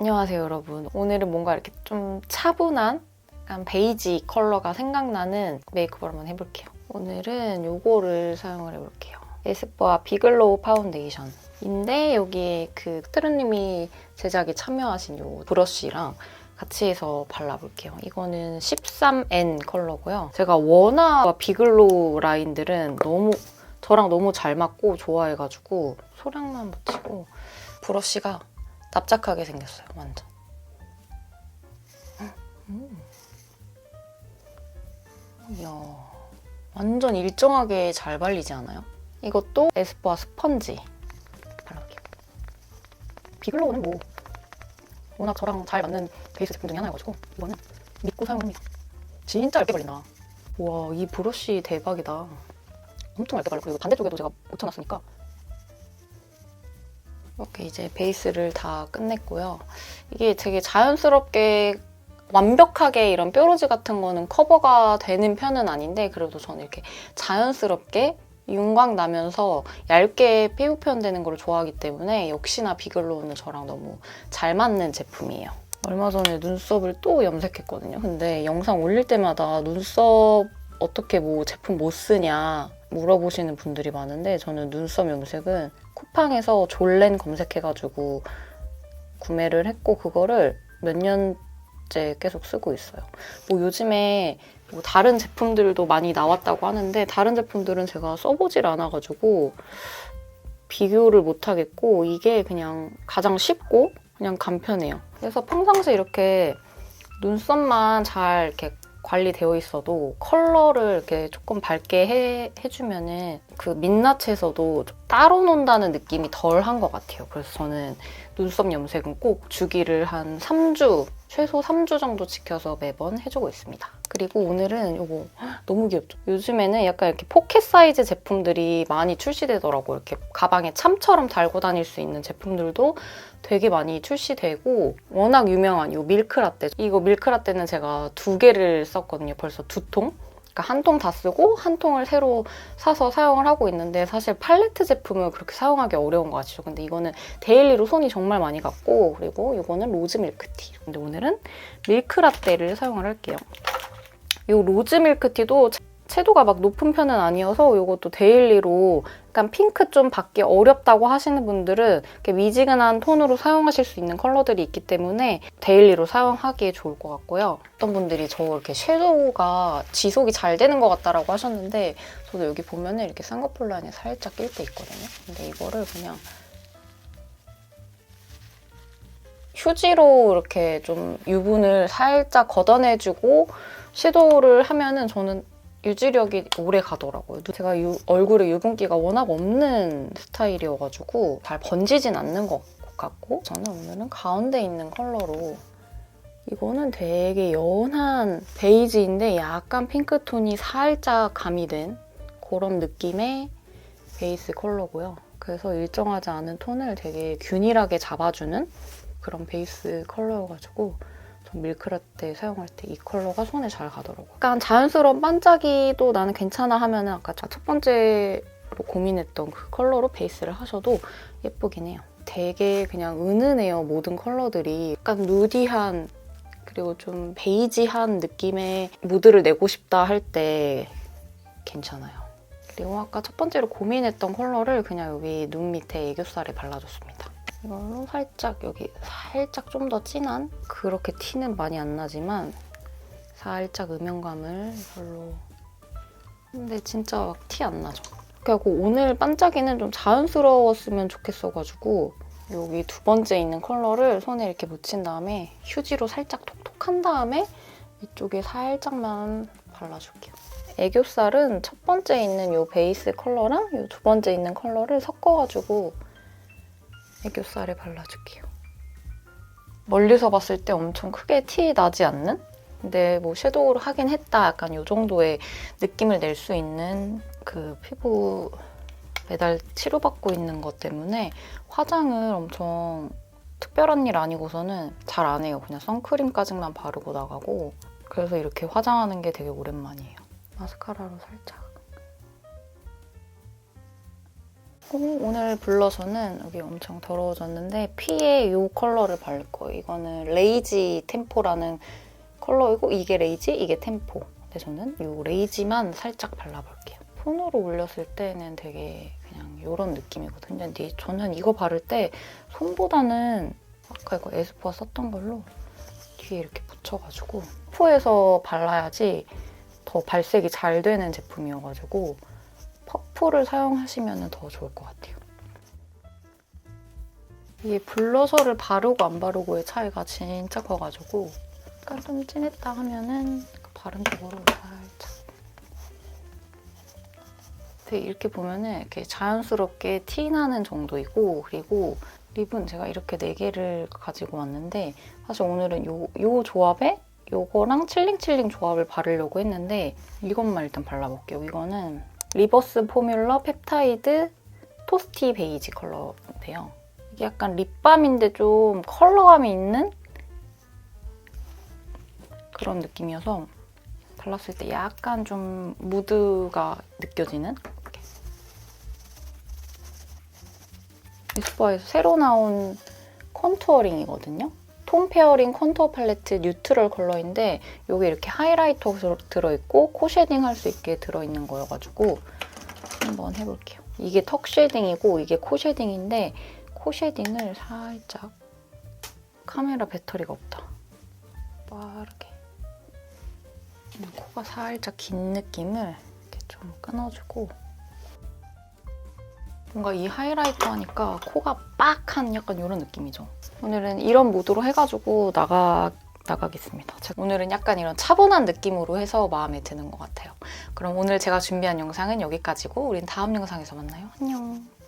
안녕하세요 여러분 오늘은 뭔가 이렇게 좀 차분한 약간 베이지 컬러가 생각나는 메이크업을 한번 해볼게요 오늘은 요거를 사용을 해볼게요 에스쁘아 비글로우 파운데이션인데 여기에 그 트루님이 제작에 참여하신 요 브러쉬랑 같이 해서 발라볼게요. 이거는 13N 컬러고요. 제가 워낙 비글로우 라인들은 너무 저랑 너무 잘 맞고 좋아해가지고 소량만 묻히고 브러쉬가 납작하게 생겼어요, 완전. 음. 이야, 완전 일정하게 잘 발리지 않아요? 이것도 에스쁘아 스펀지 발라볼게요. 비글로우는 뭐 워낙 저랑 잘 맞는 베이스 제품 중에 하나여가지고 이거는 믿고 사용합니다. 진짜 얇게 발린다. 와, 이 브러쉬 대박이다. 엄청 얇게 발렸고 이거 반대쪽에도 제가 묻혀놨으니까 이렇게 이제 베이스를 다 끝냈고요. 이게 되게 자연스럽게 완벽하게 이런 뾰루지 같은 거는 커버가 되는 편은 아닌데 그래도 저는 이렇게 자연스럽게 윤광 나면서 얇게 피부 표현되는 걸 좋아하기 때문에 역시나 비글로우는 저랑 너무 잘 맞는 제품이에요. 얼마 전에 눈썹을 또 염색했거든요. 근데 영상 올릴 때마다 눈썹 어떻게 뭐 제품 못 쓰냐 물어보시는 분들이 많은데 저는 눈썹 염색은 쿠팡에서 졸렌 검색해가지고 구매를 했고 그거를 몇 년째 계속 쓰고 있어요. 뭐 요즘에 뭐 다른 제품들도 많이 나왔다고 하는데 다른 제품들은 제가 써보질 않아가지고 비교를 못 하겠고 이게 그냥 가장 쉽고 그냥 간편해요. 그래서 평상시에 이렇게 눈썹만 잘 이렇게 관리되어 있어도 컬러를 이렇게 조금 밝게 해, 해주면은 그 민낯에서도 좀 따로 논다는 느낌이 덜 한 것 같아요. 그래서 저는 눈썹 염색은 꼭 주기를 한 3주, 최소 3주 정도 지켜서 매번 해주고 있습니다. 그리고 오늘은 이거 너무 귀엽죠? 요즘에는 약간 이렇게 포켓 사이즈 제품들이 많이 출시되더라고요. 이렇게 가방에 참처럼 달고 다닐 수 있는 제품들도 되게 많이 출시되고 워낙 유명한 이 밀크라떼 이거 밀크라떼는 제가 두 개를 썼거든요. 벌써 두 통. 그러니까 한 통 다 쓰고 한 통을 새로 사서 사용을 하고 있는데 사실 팔레트 제품을 그렇게 사용하기 어려운 거 아시죠? 근데 이거는 데일리로 손이 정말 많이 갔고 그리고 이거는 로즈 밀크티. 근데 오늘은 밀크라떼를 사용을 할게요. 이 로즈 밀크티도 채도가 막 높은 편은 아니어서 이것도 데일리로 약간 핑크 좀 받기 어렵다고 하시는 분들은 이렇게 미지근한 톤으로 사용하실 수 있는 컬러들이 있기 때문에 데일리로 사용하기에 좋을 것 같고요. 어떤 분들이 저 이렇게 섀도우가 지속이 잘 되는 것 같다라고 하셨는데 저도 여기 보면은 이렇게 쌍꺼풀 라인에 살짝 낄 때 있거든요. 근데 이거를 그냥 휴지로 이렇게 좀 유분을 살짝 걷어내주고 섀도우를 하면은 저는 유지력이 오래 가더라고요. 제가 유, 얼굴에 유분기가 워낙 없는 스타일이어가지고 잘 번지진 않는 것 같고 저는 오늘은 가운데 있는 컬러로 이거는 되게 연한 베이지인데 약간 핑크톤이 살짝 가미된 그런 느낌의 베이스 컬러고요. 그래서 일정하지 않은 톤을 되게 균일하게 잡아주는 그런 베이스 컬러여가지고 전 밀크라떼 사용할 때 이 컬러가 손에 잘 가더라고요. 약간 자연스러운 반짝이도 나는 괜찮아 하면 은 아까 첫 번째로 고민했던 그 컬러로 베이스를 하셔도 예쁘긴 해요. 되게 그냥 은은해요, 모든 컬러들이. 약간 누디한 그리고 좀 베이지한 느낌의 무드를 내고 싶다 할 때 괜찮아요. 그리고 아까 첫 번째로 고민했던 컬러를 그냥 여기 눈 밑에 애교살에 발라줬습니다. 이걸로 살짝 여기 살짝 좀 더 진한 그렇게 티는 많이 안 나지만 살짝 음영감을 이걸로 근데 진짜 티안 나죠. 그리고 오늘 반짝이는 좀 자연스러웠으면 좋겠어가지고 여기 두 번째 있는 컬러를 손에 이렇게 묻힌 다음에 휴지로 살짝 톡톡한 다음에 이쪽에 살짝만 발라줄게요. 애교살은 첫 번째 있는 이 베이스 컬러랑 이 두 번째 있는 컬러를 섞어가지고 애교살에 발라줄게요. 멀리서 봤을 때 엄청 크게 티 나지 않는? 근데 뭐 섀도우로 하긴 했다 약간 이 정도의 느낌을 낼 수 있는 그 피부 매달 치료받고 있는 것 때문에 화장을 엄청 특별한 일 아니고서는 잘 안 해요. 그냥 선크림까지만 바르고 나가고 그래서 이렇게 화장하는 게 되게 오랜만이에요. 마스카라로 살짝 오, 오늘 블러셔는 여기 엄청 더러워졌는데 피에 이 컬러를 바를 거예요. 이거는 레이지 템포라는 컬러이고 이게 레이지, 이게 템포. 근데 저는 이 레이지만 살짝 발라볼게요. 폰으로 올렸을 때는 되게 그냥 이런 느낌이거든요. 근데 저는 이거 바를 때 손보다는 아까 이거 에스쁘아 썼던 걸로 뒤에 이렇게 붙여가지고 퍼프에서 발라야지 더 발색이 잘 되는 제품이어가지고 퍼프를 사용하시면 더 좋을 것 같아요. 이게 블러셔를 바르고 안 바르고의 차이가 진짜 커가지고 약간 좀 진했다 하면은 그 바른 쪽으로 살짝 되게 이렇게 보면은 이렇게 자연스럽게 티나는 정도이고 그리고 립은 제가 이렇게 4개를 가지고 왔는데 사실 오늘은 요, 요 조합에 요거랑 칠링칠링 조합을 바르려고 했는데 이것만 일단 발라볼게요. 이거는 리버스 포뮬러 펩타이드 토스티 베이지 컬러인데요. 이게 약간 립밤인데 좀 컬러감이 있는 그런 느낌이어서 발랐을 때 약간 좀 무드가 느껴지는. 에스쁘아에서 새로 나온 컨투어링이거든요. 톤 페어링 컨투어 팔레트 뉴트럴 컬러인데 여기 이렇게 하이라이터 들어있고 코 쉐딩 할 수 있게 들어있는 거여가지고 한번 해볼게요. 이게 턱 쉐딩이고 이게 코 쉐딩인데 코 쉐딩을 살짝 카메라 배터리가 없다. 빠르게 코가 살짝 긴 느낌을 이렇게 좀 끊어주고 뭔가 이 하이라이터 하니까 코가 빡 한 약간 이런 느낌이죠. 오늘은 이런 무드로 해가지고 나가 나가겠습니다. 오늘은 약간 이런 차분한 느낌으로 해서 마음에 드는 것 같아요. 그럼 오늘 제가 준비한 영상은 여기까지고 우린 다음 영상에서 만나요. 안녕.